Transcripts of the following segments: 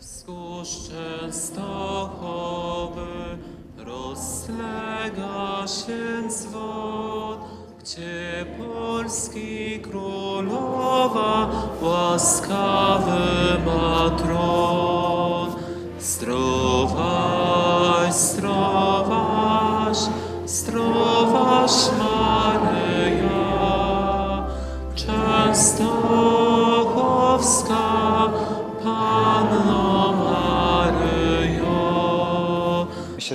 Wzgórz Częstochowy rozlega się dzwon, gdzie Polski królowa łaskawy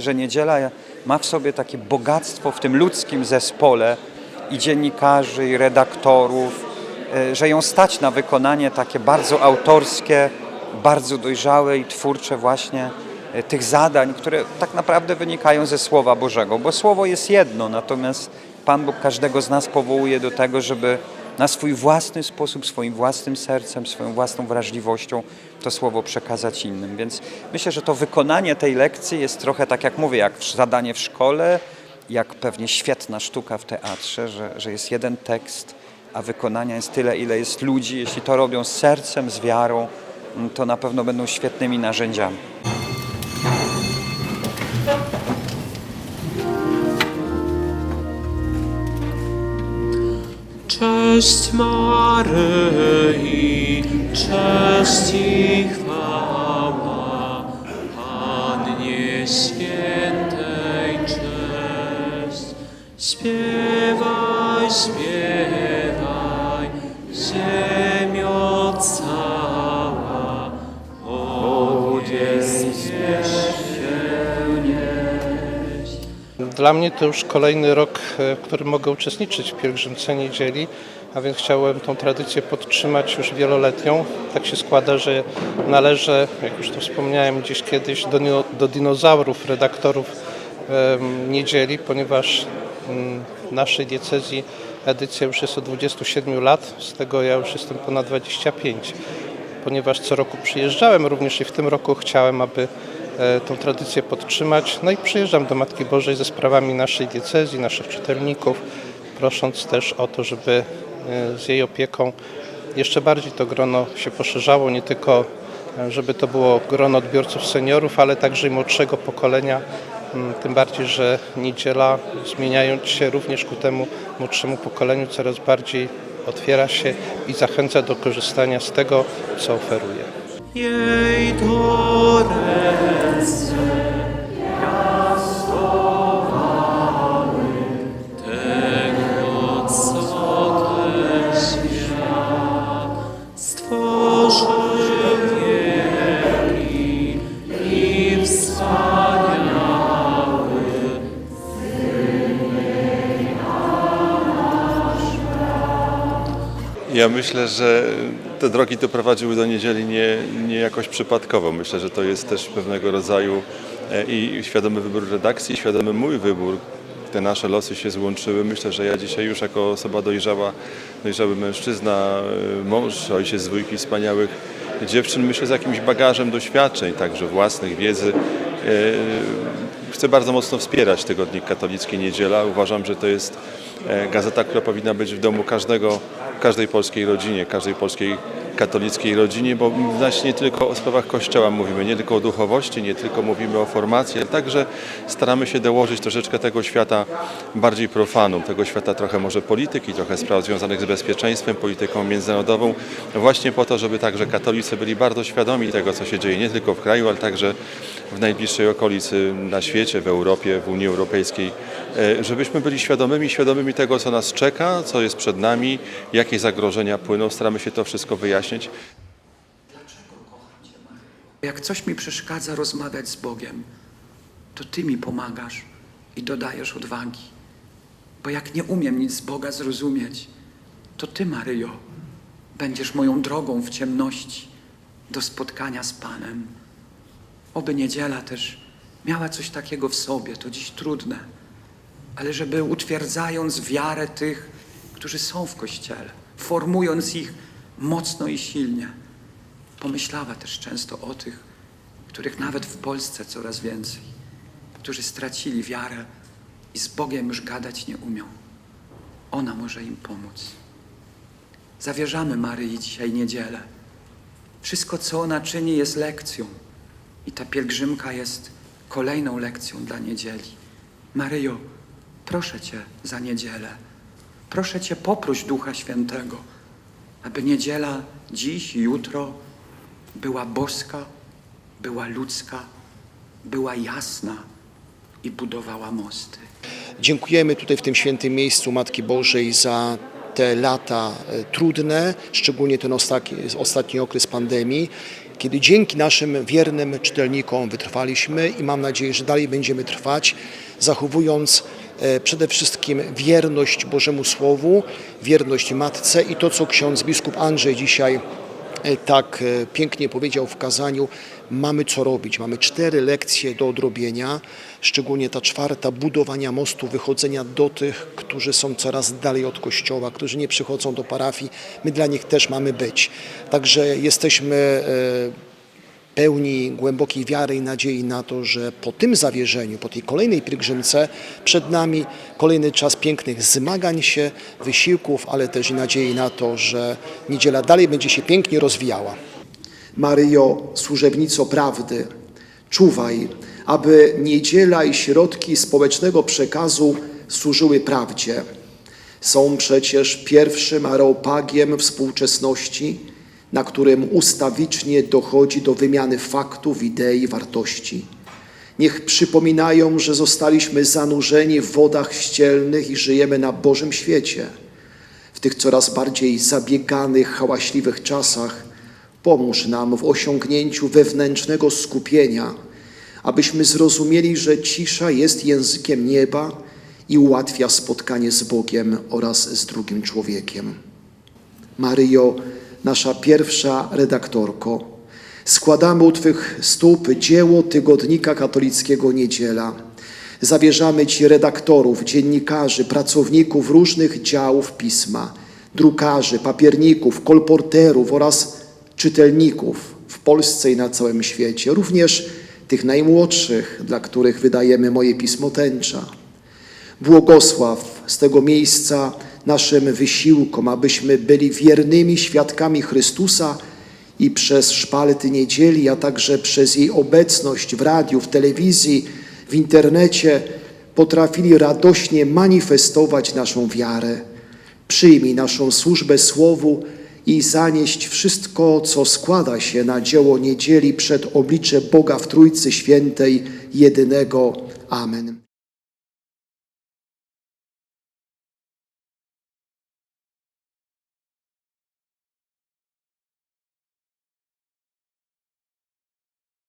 że niedziela ma w sobie takie bogactwo w tym ludzkim zespole i dziennikarzy, i redaktorów, e, że ją stać na wykonanie takie bardzo autorskie, bardzo dojrzałe i twórcze właśnie e, tych zadań, które tak naprawdę wynikają ze Słowa Bożego, bo Słowo jest jedno, natomiast Pan Bóg każdego z nas powołuje do tego, żeby na swój własny sposób, swoim własnym sercem, swoją własną wrażliwością to słowo przekazać innym. Więc myślę, że to wykonanie tej lekcji jest trochę tak jak mówię, jak zadanie w szkole, jak pewnie świetna sztuka w teatrze, że, że jest jeden tekst, a wykonania jest tyle, ile jest ludzi. Jeśli to robią z sercem, z wiarą, to na pewno będą świetnymi narzędziami. Cześć Maryi, cześć i chwała, Pannie Świętej cześć. Śpiewaj, śpiewaj, Dla mnie to już kolejny rok, e, w którym mogę uczestniczyć w pielgrzymce niedzieli, a więc chciałem tą tradycję podtrzymać już wieloletnią. Tak się składa, że należę, jak już to wspomniałem gdzieś kiedyś, do, do dinozaurów, redaktorów em, niedzieli, ponieważ w naszej diecezji edycja już jest od 27 lat, z tego ja już jestem ponad 25 ponieważ co roku przyjeżdżałem, również i w tym roku chciałem, aby tą tradycję podtrzymać. No i przyjeżdżam do Matki Bożej ze sprawami naszej diecezji, naszych czytelników, prosząc też o to, żeby e, z jej opieką jeszcze bardziej to grono się poszerzało, nie tylko e, żeby to było grono odbiorców seniorów, ale także i młodszego pokolenia, tym bardziej, że niedziela zmieniając się również ku temu młodszemu pokoleniu coraz bardziej otwiera się i zachęca do korzystania z tego, co oferuje. jej Master. Ja myślę, że te drogi doprowadziły do niedzieli nie, nie jakoś przypadkowo. Myślę, że to jest też pewnego rodzaju e, i świadomy wybór redakcji, świadomy mój wybór. Te nasze losy się złączyły. Myślę, że ja dzisiaj już jako osoba dojrzała, dojrzały mężczyzna, e, mąż, ojciec dwójki wspaniałych dziewczyn, myślę z jakimś bagażem doświadczeń, także własnych, wiedzy. e, Chcę bardzo mocno wspierać Tygodnik Katolicki Niedziela. Uważam, że to jest gazeta, która powinna być w domu każdego, każdej polskiej rodzinie, każdej polskiej katolickiej rodzinie, bo właśnie nie tylko o sprawach Kościoła mówimy, nie tylko o duchowości, nie tylko mówimy o formacji, ale także staramy się dołożyć troszeczkę tego świata bardziej profanum, tego świata trochę może polityki, trochę spraw związanych z bezpieczeństwem, polityką międzynarodową, właśnie po to, żeby także katolicy byli bardzo świadomi tego, co się dzieje nie tylko w kraju, ale także w najbliższej okolicy, na świecie, w Europie, w Unii Europejskiej, żebyśmy byli świadomymi, świadomymi tego, co nas czeka, co jest przed nami, jakie zagrożenia płyną. Staramy się to wszystko wyjaśnić. Jak coś mi przeszkadza rozmawiać z Bogiem, to Ty mi pomagasz i dodajesz odwagi. Bo jak nie umiem nic z Boga zrozumieć, to Ty, Maryjo, będziesz moją drogą w ciemności do spotkania z Panem. Oby niedziela też miała coś takiego w sobie, to dziś trudne, ale żeby utwierdzając wiarę tych, którzy są w Kościele, formując ich mocno i silnie, pomyślała też często o tych, których nawet w Polsce coraz więcej, którzy stracili wiarę i z Bogiem już gadać nie umią. Ona może im pomóc. Zawierzamy Maryi dzisiaj niedzielę. Wszystko, co ona czyni, jest lekcją. I ta pielgrzymka jest kolejną lekcją dla niedzieli. Maryjo, proszę Cię za niedzielę. Proszę Cię, poproś Ducha Świętego, aby niedziela dziś jutro była boska, była ludzka, była jasna i budowała mosty. Dziękujemy tutaj w tym świętym miejscu Matki Bożej za te lata e, trudne, szczególnie ten ostatni, ostatni okres pandemii, kiedy dzięki naszym wiernym czytelnikom wytrwaliśmy i mam nadzieję, że dalej będziemy trwać, zachowując przede wszystkim wierność Bożemu Słowu, wierność Matce i to, co ksiądz biskup Andrzej dzisiaj e, tak e, pięknie powiedział w kazaniu, mamy co robić. Mamy cztery lekcje do odrobienia, szczególnie ta czwarta, budowania mostu, wychodzenia do tych, którzy są coraz dalej od Kościoła, którzy nie przychodzą do parafii. My dla nich też mamy być. Także jesteśmy e, pełni głębokiej wiary i nadziei na to, że po tym zawierzeniu, po tej kolejnej pielgrzymce przed nami kolejny czas pięknych zmagań się, wysiłków, ale też i nadziei na to, że niedziela dalej będzie się pięknie rozwijała. Maryjo, służebnico prawdy, czuwaj, aby niedziela i środki społecznego przekazu służyły prawdzie. Są przecież pierwszym areopagiem współczesności, na którym ustawicznie dochodzi do wymiany faktów, idei, wartości. Niech przypominają, że zostaliśmy zanurzeni w wodach ścielnych i żyjemy na Bożym świecie. W tych coraz bardziej zabieganych, hałaśliwych czasach pomóż nam w osiągnięciu wewnętrznego skupienia, abyśmy zrozumieli, że cisza jest językiem nieba i ułatwia spotkanie z Bogiem oraz z drugim człowiekiem. Maryjo, nasza pierwsza redaktorko, składamy u Twych stóp dzieło tygodnika katolickiego Niedziela. Zawierzamy Ci redaktorów, dziennikarzy, pracowników różnych działów pisma, drukarzy, papierników, kolporterów oraz czytelników w Polsce i na całym świecie, również tych najmłodszych, dla których wydajemy moje pismo tęcza. Błogosław z tego miejsca naszym wysiłkom, abyśmy byli wiernymi świadkami Chrystusa i przez szpalty niedzieli, a także przez jej obecność w radiu, w telewizji, w internecie potrafili radośnie manifestować naszą wiarę. Przyjmij naszą służbę Słowu i zanieść wszystko, co składa się na dzieło niedzieli przed oblicze Boga w Trójcy Świętej, jedynego. Amen.